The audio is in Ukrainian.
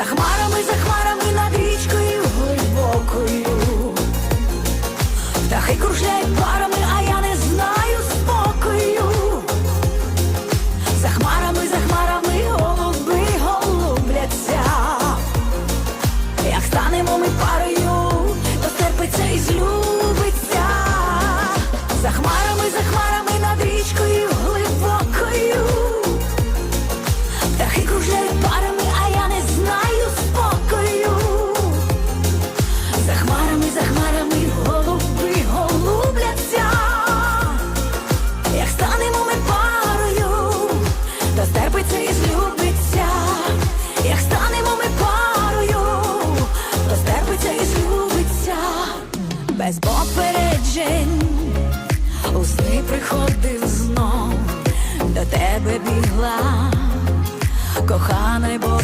За хмарами, за хмарами над річкою глибокою. Птахи кружляють парами, а я не знаю спокою. За хмарами, за хмарами голуби голубляться. Як станемо ми парою, то стерпиться і злюбиться. За хмарами, за хмарами над річкою глибокою. Птахи кружляють Без попереджень у сни приходив знов, до тебе бігла, коханий боса.